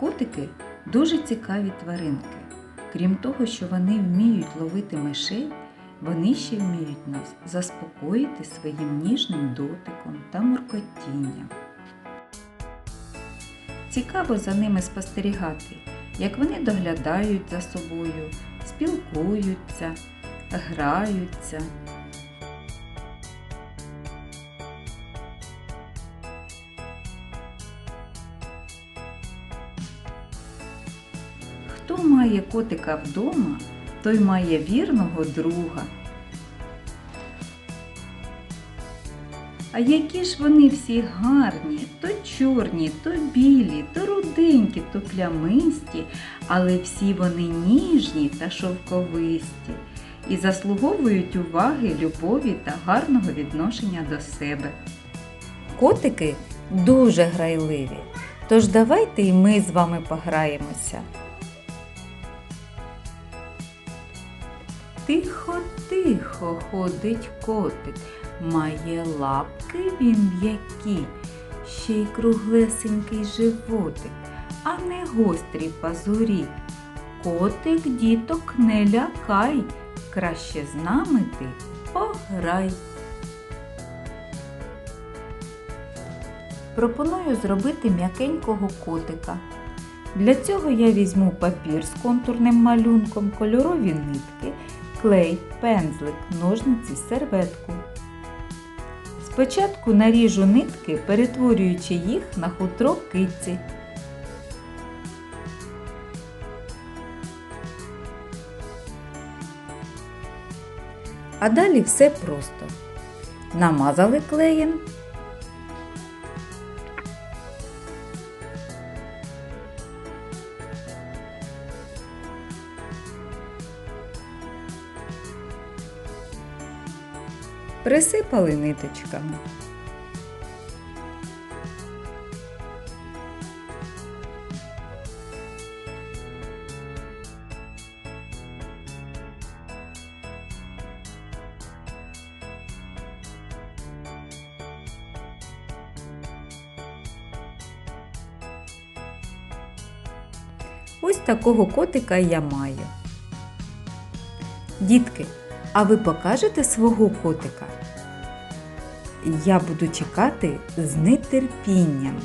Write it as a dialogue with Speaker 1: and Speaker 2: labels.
Speaker 1: Котики дуже цікаві тваринки. Крім того, що вони вміють ловити мишей, вони ще вміють нас заспокоїти своїм ніжним дотиком та муркотінням. Цікаво за ними спостерігати, як вони доглядають за собою, спілкуються, граються. Хто має котика вдома, той має вірного друга. А які ж вони всі гарні, то чорні, то білі, то руденькі, то плямисті, але всі вони ніжні та шовковисті і заслуговують уваги, любові та гарного відношення до себе. Котики дуже грайливі, тож давайте і ми з вами пограємося. Тихо, тихо ходить котик, має лапки він м'які, ще й круглесенький животик, а не гострі пазурі. Котик діток не лякай, краще з нами ти пограй. Пропоную зробити м'якенького котика. Для цього я візьму папір з контурним малюнком, кольорові нитки, клей, пензлик, ножниці, серветку. Спочатку наріжу нитки, перетворюючи їх на хутро киці. А далі все просто. Намазали клеєм, присипали ниточками. Ось такого котика я маю. Дітки, а ви покажете свого котика? Я буду чекати з нетерпінням.